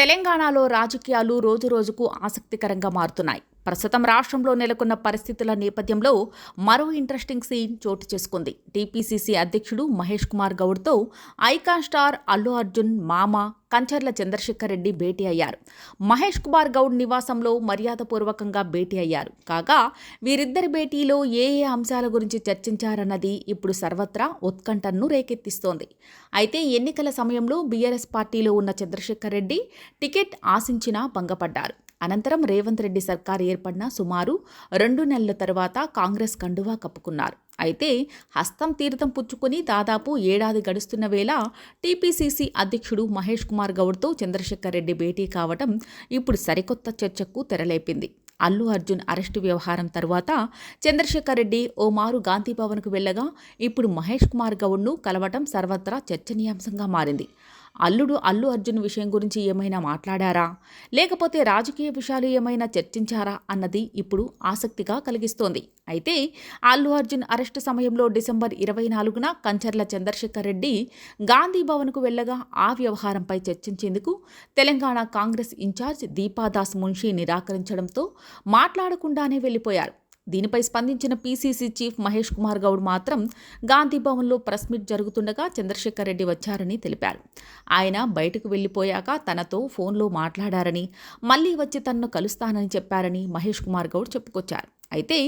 తెలంగాణలో రాజకీయాలు రోజురోజుకు ఆసక్తికరంగా మారుతున్నాయి. ప్రస్తుతం రాష్ట్రంలో నెలకొన్న పరిస్థితుల నేపథ్యంలో మరో ఇంట్రెస్టింగ్ సీన్ చోటు చేసుకుంది. టీపీసీసీ అధ్యక్షుడు మహేష్ కుమార్ గౌడ్తో ఐకాన్ స్టార్ అల్లు అర్జున్ మామ కంచర్ల చంద్రశేఖర్ రెడ్డి భేటీ అయ్యారు. మహేష్ కుమార్ గౌడ్ నివాసంలో మర్యాదపూర్వకంగా భేటీ అయ్యారు. కాగా వీరిద్దరి భేటీలో ఏ ఏ అంశాల గురించి చర్చించారన్నది ఇప్పుడు సర్వత్రా ఉత్కంఠను రేకెత్తిస్తోంది. అయితే ఎన్నికల సమయంలో బీఆర్ఎస్ పార్టీలో ఉన్న చంద్రశేఖర్ రెడ్డి టికెట్ ఆశించినా భంగపడ్డారు. అనంతరం రేవంత్ రెడ్డి సర్కార్ ఏర్పడిన సుమారు రెండు నెలల తర్వాత కాంగ్రెస్ కండువా కప్పుకున్నారు. అయితే హస్తం తీర్థం పుచ్చుకొని దాదాపు ఏడాది గడుస్తున్న వేళ టీపీసీసీ అధ్యక్షుడు మహేష్ కుమార్ గౌడ్తో చంద్రశేఖర్ రెడ్డి భేటీ కావటం ఇప్పుడు సరికొత్త చర్చకు తెరలేపింది. అల్లు అర్జున్ అరెస్టు వ్యవహారం తర్వాత చంద్రశేఖర్ రెడ్డి ఓ మారు గాంధీ భవన్కు వెళ్ళగా ఇప్పుడు మహేష్ కుమార్ గౌడ్ను కలవటం సర్వత్రా చర్చనీయాంశంగా మారింది. అల్లుడు అల్లు అర్జున్ విషయం గురించి ఏమైనా మాట్లాడారా? లేకపోతే రాజకీయ విషయాలు ఏమైనా చర్చించారా? అన్నది ఇప్పుడు ఆసక్తిగా కలిగిస్తోంది. అయితే అల్లు అర్జున్ అరెస్టు సమయంలో డిసెంబర్ ఇరవై నాలుగున కంచర్ల చంద్రశేఖర్ రెడ్డి గాంధీ భవన్కు వెళ్ళగా ఆ వ్యవహారంపై చర్చించేందుకు తెలంగాణ కాంగ్రెస్ ఇన్ఛార్జ్ దీపాదాస్ మున్షి నిరాకరించడంతో మాట్లాడకుండానే వెళ్ళిపోయారు. దీనిపై స్పందించిన పీసీసీ చీఫ్ మహేష్ కుమార్ గౌడ్ మాత్రం గాంధీ భవన్లో ప్రెస్ మీట్ జరుగుతుండగా చంద్రశేఖర్ రెడ్డి వచ్చారని తెలిపారు. ఆయన బయటకు వెళ్ళిపోయాక తనతో ఫోన్లో మాట్లాడారని మళ్ళీ వచ్చి తనను కలుస్తానని చెప్పారని మహేష్ కుమార్ గౌడ్ చెప్పుకొచ్చారు. అయితే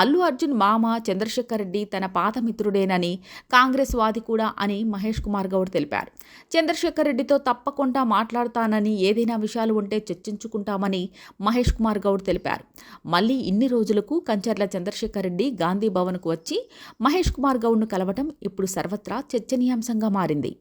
అల్లు అర్జున్ మామ చంద్రశేఖర్ రెడ్డి తన పాత మిత్రుడేనని కాంగ్రెస్ వాది కూడా అని మహేష్ కుమార్ గౌడ్ తెలిపారు. చంద్రశేఖర్ రెడ్డితో తప్పకుండా మాట్లాడతానని ఏదైనా విషయాలు ఉంటే చర్చించుకుంటామని మహేష్ కుమార్ గౌడ్ తెలిపారు. మళ్ళీ ఇన్ని రోజులకు కంచర్ల చంద్రశేఖర్ రెడ్డి గాంధీ భవన్కు వచ్చి మహేష్ కుమార్ గౌడ్ను కలవటం ఇప్పుడు సర్వత్రా చర్చనీయాంశంగా మారింది.